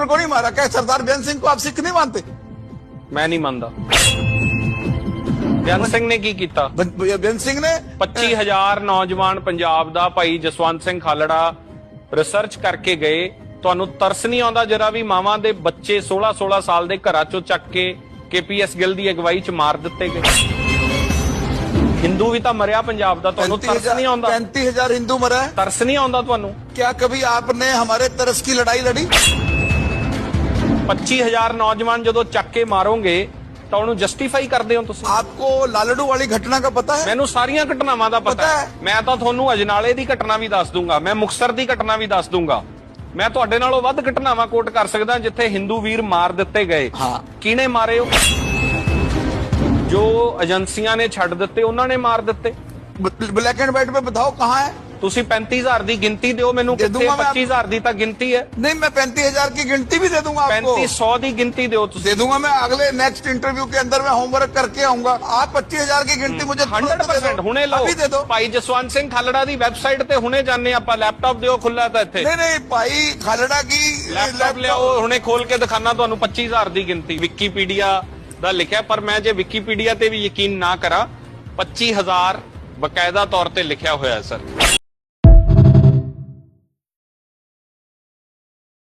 को नहीं मारा क्या सरदार बेन सिंह को आप सिख नहीं मानते ਮੈਂ ਨਹੀਂ ਮੰਨਦਾ ਬਿਆਨ ਸਿੰਘ ਨੇ ਕੀ ਕੀਤਾ बन- बेन सिंह ने 25000 ਨੌਜਵਾਨ ਪੰਜਾਬ ਦਾ ਭਾਈ ਜਸਵੰਤ ਸਿੰਘ ਖਾਲੜਾ ਰਿਸਰਚ ਕਰਕੇ ਗਏ ਤੁਹਾਨੂੰ ਤਰਸ ਨਹੀਂ ਆਉਂਦਾ ਜਰਾ ਵੀ ਮਾਵਾਂ ਦੇ ਬੱਚੇ 16 16 ਸਾਲ ਦੇ ਘਰਾਂ ਚੋਂ ਚੱਕ ਕੇ ਕੇਪੀਐਸ ਗਿੱਲ ਦੀ ਅਗਵਾਈ ਚ ਮਾਰ ਦਿੱਤੇ ਗਏ ਹਿੰਦੂ ਵੀ ਤਾਂ ਮਰਿਆ ਪੰਜਾਬ ਦਾ ਤੁਹਾਨੂੰ ਤਰਸ ਨਹੀਂ ਆਉਂਦਾ पैंतीस हजार हिंदू मरा है ਤਰਸ ਨਹੀਂ ਆਉਂਦਾ ਤੁਹਾਨੂੰ क्या कभी आपने हमारे तरस की लड़ाई लड़ी 25000 ਨੌਜਵਾਨ ਜਦੋਂ ਚੱਕ ਕੇ ਮਾਰੋਗੇ ਤਾਂ ਉਹਨੂੰ ਜਸਟੀਫਾਈ ਕਰਦੇ ਹੋ ਤੁਸੀਂ आपको लालड़ू वाली घटना का पता है ਮੈਨੂੰ ਸਾਰੀਆਂ ਘਟਨਾਵਾਂ ਦਾ ਪਤਾ ਪਤਾ ਹੈ ਹੈ। ਮੈਂ ਤਾਂ ਤੁਹਾਨੂੰ ਅਜਨਾਲੇ ਦੀ ਘਟਨਾ ਵੀ ਦੱਸ ਦੂੰਗਾ ਮੈਂ ਮੁਕਸਰ ਦੀ ਘਟਨਾ ਵੀ ਦੱਸ ਦੂੰਗਾ ਮੈਂ ਤੁਹਾਡੇ ਨਾਲੋਂ ਵੱਧ ਘਟਨਾਵਾਂ ਕੋਟ ਕਰ ਸਕਦਾ ਜਿੱਥੇ ਹਿੰਦੂ ਵੀਰ ਮਾਰ ਦਿੱਤੇ ਗਏ ਹਾਂ। ਕਿਹਨੇ ਮਾਰੇ ਉਹ ਜੋ ਏਜੰਸੀਆਂ ਨੇ ਛੱਡ ਦਿੱਤੇ ਉਹਨਾਂ ਨੇ ਮਾਰ ਦਿੱਤੇ ब्लैक एंड व्हाइट में बताओ कहाँ है ਤੁਸੀਂ 35000 ਦੀ ਗਿਣਤੀ ਦਿਓ ਮੈਨੂੰ ਦੇ ਕਿੱਥੇ ਦੂੰਗਾ ਮੈਂ 25000 ਦੀ ਤਾਂ ਗਿਣਤੀ ਹੈ नहीं मैं पैंतीस हजार की गिनती भी दे दूंगा आपको 3500 ਦੀ ਗਿਣਤੀ ਦਿਓ ਤੁਸੀਂ दे दूंगा मैं अगले नेक्स्ट इंटरव्यू के अंदर मैं होमवर्क करके आऊंगा आप पच्चीस हजार की गिनती मुझे तुरंत दे 100% दो। ਹੁਣੇ ਲਓ अभी दे दो ਭਾਈ ਜਸਵੰਤ ਸਿੰਘ ਖਾਲੜਾ ਦੀ ਵੈਬਸਾਈਟ ਤੇ ਹੁਣੇ ਜਾਣੇ ਆਪਾਂ ਲੈਪਟਾਪ ਦਿਓ ਖੁੱਲਾ ਤਾਂ ਇੱਥੇ नहीं नहीं भाई खालड़ा की ਲੈਪਟਾਪ ਲਿਆਓ ਹੁਣੇ ਖੋਲ ਕੇ ਦਿਖਾਣਾ ਤੁਹਾਨੂੰ 25000 ਦੀ ਗਿਣਤੀ ਵਿਕੀਪੀਡੀਆ ਦਾ ਲਿਖਿਆ ਪਰ ਮੈਂ ਜੇ ਵਿਕੀਪੀਡੀਆ ਤੇ ਵੀ ਯਕੀਨ ਨਾ ਕਰਾਂ 25000 ਬਕਾਇਦਾ ਤੌਰ ਤੇ ਲਿਖਿਆ ਹੋਇਆ ਹੈ ਸਰ